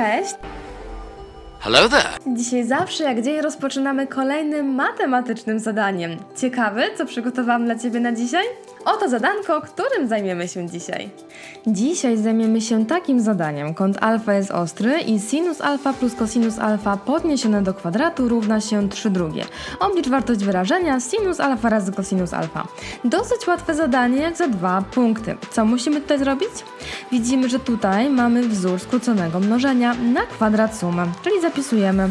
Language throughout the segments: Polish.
Cześć! Hello there. Dzisiaj zawsze jak dzień rozpoczynamy kolejnym matematycznym zadaniem. Ciekawy, co przygotowałam dla Ciebie na dzisiaj? Oto zadanko, którym zajmiemy się dzisiaj. Dzisiaj zajmiemy się takim zadaniem. Kąt alfa jest ostry i sinus alfa plus cosinus alfa podniesione do kwadratu równa się 3 drugie. Oblicz wartość wyrażenia sinus alfa razy cosinus alfa. Dosyć łatwe zadanie jak za dwa punkty. Co musimy tutaj zrobić? Widzimy, że tutaj mamy wzór skróconego mnożenia na kwadrat sumy, czyli zapisujemy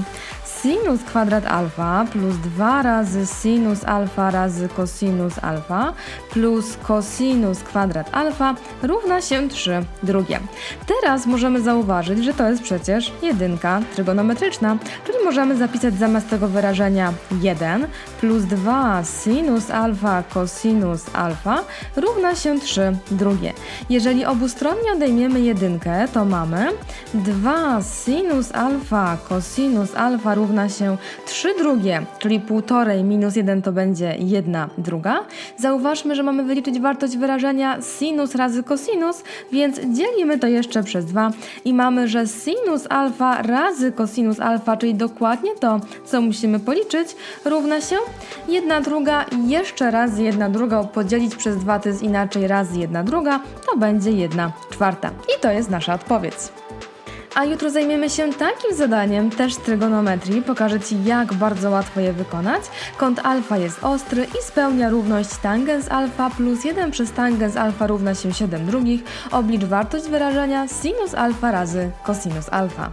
sinus kwadrat alfa plus 2 razy sinus alfa razy cosinus alfa plus cosinus kwadrat alfa równa się 3 drugie. Teraz możemy zauważyć, że to jest przecież jedynka trygonometryczna, czyli możemy zapisać zamiast tego wyrażenia 1 plus 2 sinus alfa cosinus alfa równa się 3 drugie. Jeżeli obustronnie odejmiemy jedynkę, to mamy 2 sinus alfa cosinus alfa równa się 3 drugie, czyli 1,5 minus 1 to będzie 1 druga. Zauważmy, że mamy wyliczyć wartość wyrażenia sinus razy cosinus, więc dzielimy to jeszcze przez 2 i mamy, że sinus alfa razy cosinus alfa, czyli dokładnie to, co musimy policzyć, równa się 1 druga jeszcze raz 1 druga podzielić przez 2 to jest inaczej razy 1 druga, to będzie 1 czwarta. I to jest nasza odpowiedź. A jutro zajmiemy się takim zadaniem, też trygonometrii. Pokażę Ci, jak bardzo łatwo je wykonać. Kąt alfa jest ostry i spełnia równość tangens alfa plus 1 przez tangens alfa równa się 7 drugich. Oblicz wartość wyrażenia sinus alfa razy cosinus alfa.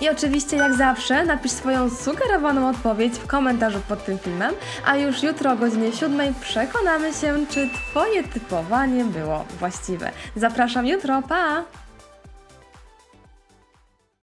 I oczywiście, jak zawsze, napisz swoją sugerowaną odpowiedź w komentarzu pod tym filmem, a już jutro o godzinie 7 przekonamy się, czy Twoje typowanie było właściwe. Zapraszam jutro, pa!